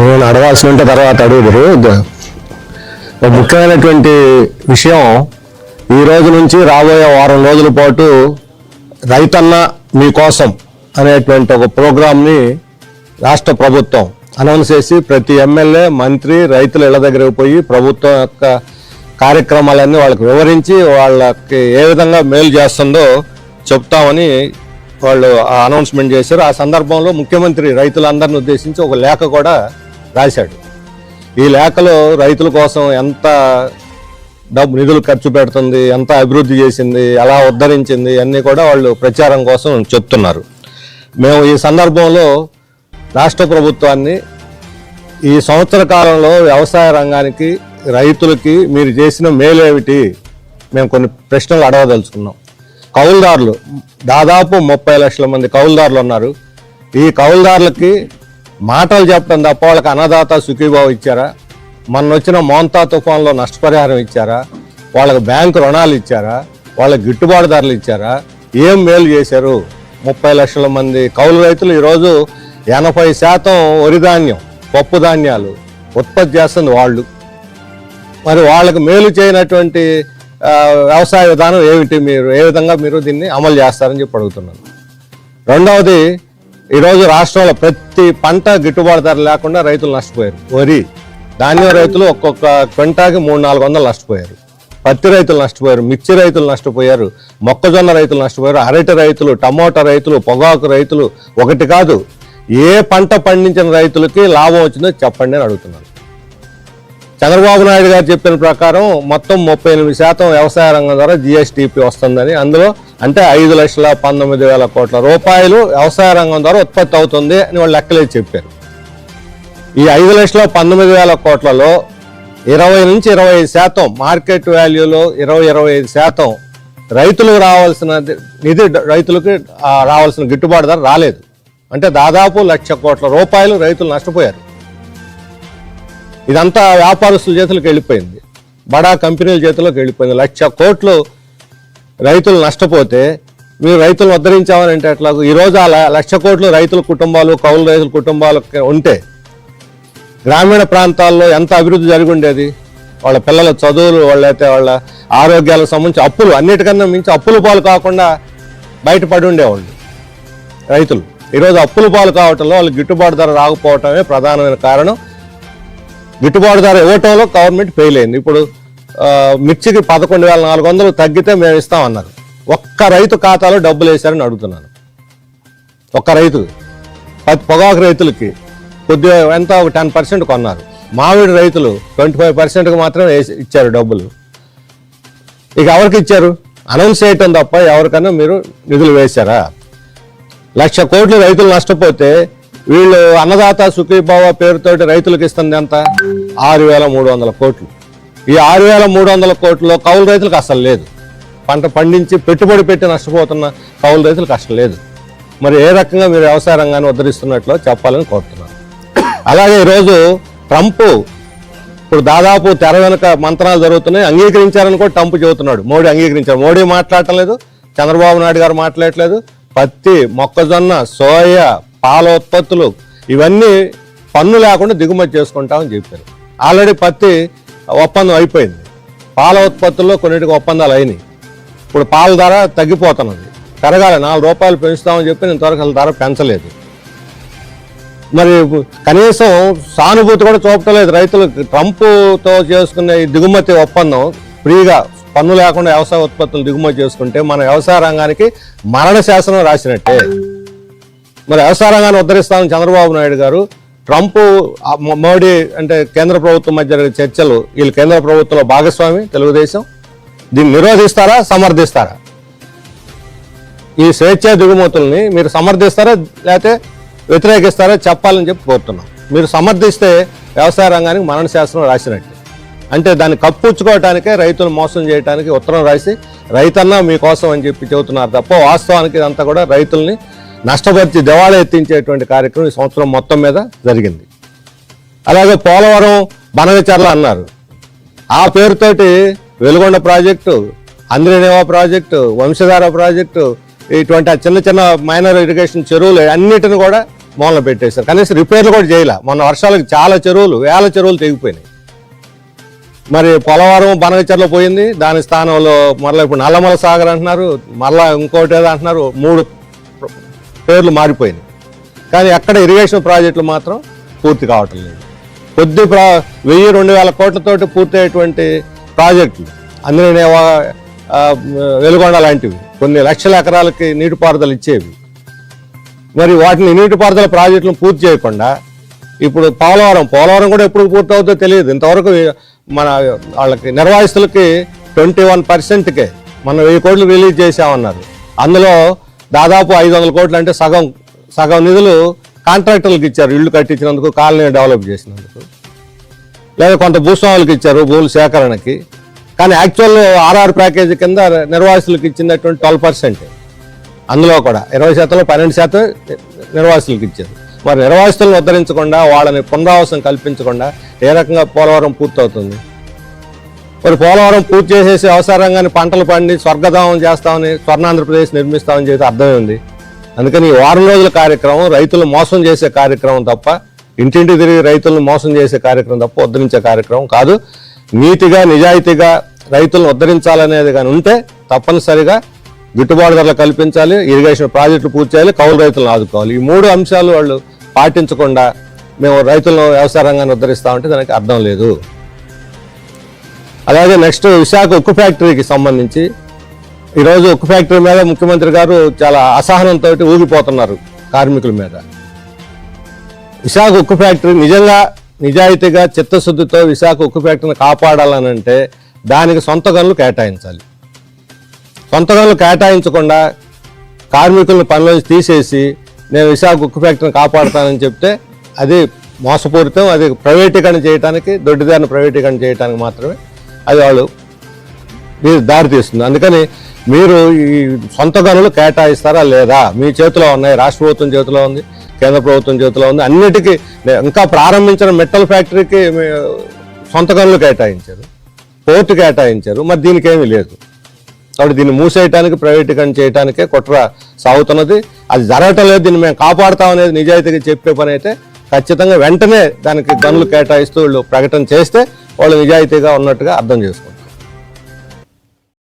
నేను అడగాల్సి ఉంటే తర్వాత అడుగుదురు. ఒక ముఖ్యమైనటువంటి విషయం ఈ రోజు నుంచి రాబోయే వారం రోజుల పాటు రైతన్న మీకోసం అనేటువంటి ఒక ప్రోగ్రామ్ని రాష్ట్ర ప్రభుత్వం అనౌన్స్ చేసి ప్రతి ఎమ్మెల్యే మంత్రి రైతుల ఇళ్ళ దగ్గరకు పోయి ప్రభుత్వం యొక్క కార్యక్రమాలన్నీ వాళ్ళకి వివరించి వాళ్ళకి ఏ విధంగా మేలు చేస్తుందో చెప్తామని వాళ్ళు అనౌన్స్మెంట్ చేశారు. ఆ సందర్భంలో ముఖ్యమంత్రి రైతులందరిని ఉద్దేశించి ఒక లేఖ కూడా రాశాడు. ఈ లేఖలో రైతుల కోసం ఎంత డబ్బు నిధులు ఖర్చు పెడుతుంది ఎంత అభివృద్ధి చేసింది ఎలా ఉద్ధరించింది అన్నీ కూడా వాళ్ళు ప్రచారం కోసం చెప్తున్నారు. మేము ఈ సందర్భంలో రాష్ట్ర ప్రభుత్వాన్ని ఈ సంవత్సర కాలంలో వ్యవసాయ రంగానికి రైతులకి మీరు చేసిన మేలేమిటి మేము కొన్ని ప్రశ్నలు అడగదలుచుకున్నాం. కౌలుదారులు దాదాపు ముప్పై లక్షల మంది కౌలుదారులు ఉన్నారు. ఈ కౌలుదారులకి మాటలు చెప్పడం తప్ప వాళ్ళకి అన్నదాత సుఖీభావ ఇచ్చారా? మొన్న వచ్చిన మోంతా తుఫాన్లో నష్టపరిహారం ఇచ్చారా? వాళ్ళకి బ్యాంకు రుణాలు ఇచ్చారా? వాళ్ళకి గిట్టుబాటు ధరలు ఇచ్చారా? ఏం మేలు చేశారు? ముప్పై లక్షల మంది కౌలు రైతులు ఈరోజు ఎనభై శాతం వరి ధాన్యం పప్పు ధాన్యాలు ఉత్పత్తి చేస్తుంది వాళ్ళు. మరి వాళ్ళకి మేలు చేయనటువంటి వ్యవసాయ విధానం ఏమిటి మీరు? ఏ విధంగా మీరు దీన్ని అమలు చేస్తారని చెప్పి అడుగుతున్నాను. రెండవది ఈరోజు రాష్ట్రంలో ప్రతి పంట గిట్టుబాటు ధర లేకుండా రైతులు నష్టపోయారు. వరి ధాన్యం రైతులు ఒక్కొక్క క్వింటాకి మూడు నాలుగు వందలు నష్టపోయారు. పత్తి రైతులు నష్టపోయారు మిర్చి రైతులు నష్టపోయారు మొక్కజొన్న రైతులు నష్టపోయారు అరటి రైతులు టమోటా రైతులు పొగాకు రైతులు ఒకటి కాదు ఏ పంట పండించిన రైతులకి లాభం వచ్చిందో చెప్పండి అని అడుగుతున్నాను. చంద్రబాబు నాయుడు గారు చెప్పిన ప్రకారం మొత్తం ముప్పై ఎనిమిది శాతం వ్యవసాయ రంగం ద్వారా జిఎస్టిపి వస్తుందని అందులో అంటే ఐదు లక్షల పంతొమ్మిది వేల కోట్ల రూపాయలు వ్యవసాయ రంగం ద్వారా ఉత్పత్తి అవుతుంది అని వాళ్ళు లెక్కలేసి చెప్పారు. ఈ ఐదు లక్షల పంతొమ్మిది వేల కోట్లలో ఇరవై నుంచి ఇరవై ఐదు శాతం మార్కెట్ వాల్యూలో ఇరవై ఇరవై ఐదు శాతం రైతులకు రావాల్సిన నిధి రైతులకు రావాల్సిన గిట్టుబాటు ధర రాలేదు. అంటే దాదాపు లక్ష కోట్ల రూపాయలు రైతులు నష్టపోయారు. ఇదంతా వ్యాపారస్తుల చేతులకు వెళ్ళిపోయింది. బడా కంపెనీల చేతిలోకి వెళ్ళిపోయింది. లక్ష కోట్లు రైతులు నష్టపోతే మీరు రైతులు ఉద్ధరించామని అంటే ఎట్లా ఈరోజు అలా లక్ష కోట్లు రైతుల కుటుంబాలు కౌలు రైతుల కుటుంబాలు ఉంటే గ్రామీణ ప్రాంతాల్లో ఎంత అభివృద్ధి జరిగి ఉండేది వాళ్ళ పిల్లల చదువులు వాళ్ళైతే వాళ్ళ ఆరోగ్యాలకు సంబంధించి అప్పులు అన్నిటికన్నా మించి అప్పుల పాలు కాకుండా బయటపడి ఉండేవాళ్ళు రైతులు. ఈరోజు అప్పుల పాలు కావటంలో వాళ్ళు గిట్టుబాటు ధర రాకపోవటమే ప్రధానమైన కారణం. గిట్టుబాటు ధర ఇవ్వటంలో గవర్నమెంట్ ఫెయిల్ అయింది. ఇప్పుడు మిర్చికి పదకొండు వేల నాలుగు వందలు తగ్గితే మేము ఇస్తామన్నారు. ఒక్క రైతు ఖాతాలో డబ్బులు వేశారని అడుగుతున్నాను. ఒక్క రైతు. పది పొగాకు రైతులకి కొద్దిగా ఎంత ఒక టెన్ పర్సెంట్ కొన్నారు. మామిడి రైతులు ట్వంటీ ఫైవ్ పర్సెంట్కి మాత్రమే వేసి ఇచ్చారు డబ్బులు. ఇక ఎవరికి ఇచ్చారు? అనౌన్స్ చేయటం తప్ప ఎవరికైనా మీరు నిధులు వేశారా? లక్ష కోట్లు రైతులు నష్టపోతే వీళ్ళు అన్నదాత సుఖీభావ పేరుతోటి రైతులకు ఇస్తుంది ఎంత? ఆరు వేల మూడు వందల కోట్లు. ఈ ఆరు వేల మూడు వందల కోట్లలో కౌలు రైతులకు అసలు లేదు. పంట పండించి పెట్టుబడి పెట్టి నష్టపోతున్న కౌలు రైతులకు అసలు లేదు. మరి ఏ రకంగా మీరు వ్యవసాయ రంగాన్ని ఉద్ధరిస్తున్నట్లు చెప్పాలని కోరుతున్నాను. అలాగే ఈరోజు ట్రంప్ ఇప్పుడు దాదాపు తెర వెనుక మంత్రాలు జరుగుతున్నాయి. అంగీకరించారని కూడా ట్రంప్ చెబుతున్నాడు. మోడీ అంగీకరించారు. మోడీ మాట్లాడటం లేదు. చంద్రబాబు నాయుడు గారు మాట్లాడట్లేదు. పత్తి మొక్కజొన్న సోయా పాల ఉత్పత్తులు ఇవన్నీ పన్ను లేకుండా దిగుమతి చేసుకుంటామని చెప్పారు. ఆల్రెడీ పత్తి ఒప్పందం అయిపోయింది. పాల ఉత్పత్తుల్లో కొన్నిటికి ఒప్పందాలు అయినాయి. ఇప్పుడు పాల ధర తగ్గిపోతున్నది. పెరగాలి నాలుగు రూపాయలు పెంచుతామని చెప్పి నేను ఇంతవరకు ధర పెంచలేదు. మరి కనీసం సానుభూతి కూడా చూపటలేదు రైతులు ట్రంప్తో చేసుకునే దిగుమతి ఒప్పందం ఫ్రీగా పన్ను లేకుండా వ్యవసాయ ఉత్పత్తులు దిగుమతి చేసుకుంటే మన వ్యవసాయ రంగానికి మరణ శాసనం రాసినట్టే. మరి వ్యవసాయ రంగాన్ని ఉద్ధరిస్తామని చంద్రబాబు నాయుడు గారు ట్రంప్ మోడీ అంటే కేంద్ర ప్రభుత్వం మధ్య జరిగే చర్చలు వీళ్ళు కేంద్ర ప్రభుత్వంలో భాగస్వామి తెలుగుదేశం. దీన్ని నిరోధిస్తారా సమర్థిస్తారా? ఈ స్వేచ్ఛా దిగుమతుల్ని మీరు సమర్థిస్తారా లేకపోతే వ్యతిరేకిస్తారా చెప్పాలని చెప్పి కోరుతున్నాం. మీరు సమర్థిస్తే వ్యవసాయ రంగానికి మరణ శాస్త్రం రాసినట్టు. అంటే దాన్ని కప్పుచ్చుకోవటానికే రైతులు మోసం చేయడానికి ఉత్తరం రాసి రైతన్నా మీకోసం అని చెప్పి చెబుతున్నారు తప్ప వాస్తవానికి ఇదంతా కూడా రైతుల్ని నష్టపరిచి దివాళా ఎత్తించేటువంటి కార్యక్రమం ఈ సంవత్సరం మొత్తం మీద జరిగింది. అలాగే పోలవరం బనగచర్ల అన్నారు. ఆ పేరుతోటి వెలుగొండ ప్రాజెక్టు అంద్రేనేవా ప్రాజెక్టు వంశధార ప్రాజెక్టు ఇటువంటి చిన్న చిన్న మైనర్ ఇరిగేషన్ చెరువులు అన్నిటిని కూడా మూలన పెట్టేశారు. కనీసం రిపేర్లు కూడా చేయలే. మొన్న వర్షాలకు చాలా చెరువులు వేల చెరువులు తెగిపోయినాయి. మరి పోలవరం బనగచర్ల పోయింది. దాని స్థానంలో మరలా ఇప్పుడు నల్లమల సాగర్ అంటున్నారు. మరలా ఇంకోటి ఏదో అంటున్నారు. మూడు పేర్లు మారిపోయినాయి. కానీ ఎక్కడ ఇరిగేషన్ ప్రాజెక్టులు మాత్రం పూర్తి కావటం లేదు. కొద్ది ప్రా వెయ్యి రెండు వేల కోట్లతోటి పూర్తయ్యేటువంటి ప్రాజెక్టులు అందులోనే వెలుగొండ లాంటివి కొన్ని లక్షల ఎకరాలకి నీటిపారుదల ఇచ్చేవి. మరి వాటిని నీటిపారుదల ప్రాజెక్టులను పూర్తి చేయకుండా ఇప్పుడు పోలవరం పోలవరం కూడా ఎప్పుడు పూర్తి అవుతుందో తెలియదు. ఇంతవరకు మన వాళ్ళకి నిర్వాహితులకి ట్వంటీ వన్ పర్సెంట్కే మనం వెయ్యి కోట్లు రిలీజ్ చేసామన్నారు అందులో దాదాపు ఐదు వందల కోట్లు అంటే సగం సగం నిధులు కాంట్రాక్టర్లకు ఇచ్చారు. ఇల్లు కట్టించినందుకు కాలనీ డెవలప్ చేసినందుకు. లేదా కొంత భూస్వాములకు ఇచ్చారు భూముల సేకరణకి. కానీ యాక్చువల్ ఆర్ఆర్ ప్యాకేజీ కింద నిర్వాసితులకు ఇచ్చినటువంటి ట్వెల్వ్ పర్సెంట్. అందులో కూడా ఇరవై శాతంలో పన్నెండు శాతం నిర్వాసితులకు ఇచ్చారు. మరి నిర్వాసితులను ఉద్ధరించకుండా వాళ్ళని పునరావాసం కల్పించకుండా ఏ రకంగా పోలవరం పూర్తవుతుంది? మరి పోలవరం పూర్తి చేసేసి అవసరంగానే పంటలు పండి స్వర్గధామం చేస్తామని స్వర్ణాంధ్రప్రదేశ్ నిర్మిస్తామని చెప్పి అర్థమే ఉంది అందుకని ఈ వారం రోజుల కార్యక్రమం రైతులు మోసం చేసే కార్యక్రమం తప్ప ఇంటింటి తిరిగి రైతులను మోసం చేసే కార్యక్రమం తప్ప ఉద్ధరించే కార్యక్రమం కాదు. నీతిగా నిజాయితీగా రైతులను ఉద్ధరించాలనేది కానీ ఉంటే తప్పనిసరిగా గిట్టుబాటు ధరలు కల్పించాలి ఇరిగేషన్ ప్రాజెక్టులు పూర్తి చేయాలి కౌలు రైతులను ఆదుకోవాలి. ఈ మూడు అంశాలు వాళ్ళు పాటించకుండా మేము రైతులను వ్యవసాయ రంగాన్ని ఉద్ధరిస్తామంటే దానికి అర్థం లేదు. అలాగే నెక్స్ట్ విశాఖ ఉక్కు ఫ్యాక్టరీకి సంబంధించి ఈరోజు ఉక్కు ఫ్యాక్టరీ మీద ముఖ్యమంత్రి గారు చాలా అసహనంతో ఊగిపోతున్నారు కార్మికుల మీద. విశాఖ ఉక్కు ఫ్యాక్టరీ నిజంగా నిజాయితీగా చిత్తశుద్ధితో విశాఖ ఉక్కు ఫ్యాక్టరీని కాపాడాలనంటే దానికి సొంత గనులు కేటాయించాలి. సొంత గనులు కేటాయించకుండా కార్మికులను పనిలోంచి తీసేసి నేను విశాఖ ఉక్కు ఫ్యాక్టరీని కాపాడుతానని చెప్తే అది మోసపూరితం అది ప్రైవేటీకరణ చేయడానికి దొడ్డిదారిని ప్రైవేటీకరణ చేయడానికి మాత్రమే అది వాళ్ళు మీరు దారి తీస్తుంది. అందుకని మీరు ఈ సొంత గనులు కేటాయిస్తారా లేదా? మీ చేతిలో ఉన్నాయి రాష్ట్ర ప్రభుత్వం చేతిలో ఉంది కేంద్ర ప్రభుత్వం చేతిలో ఉంది అన్నిటికీ ఇంకా ప్రారంభించిన మెటల్ ఫ్యాక్టరీకి సొంత గనులు కేటాయించారు పోర్టు కేటాయించారు మరి దీనికి ఏమీ లేదు. కాబట్టి దీన్ని మూసేయటానికి ప్రైవేటీకరణ చేయడానికే కుట్ర సాగుతున్నది. అది జరగటం లేదు దీన్ని మేము కాపాడుతాం అనేది నిజాయితీగా చెప్పే పని అయితే ఖచ్చితంగా వెంటనే దానికి గనులు కేటాయిస్తూ వీళ్ళు ప్రకటన చేస్తే వాళ్ళు నిజాయితీగా ఉన్నట్టుగా అర్థం చేసుకుంటారు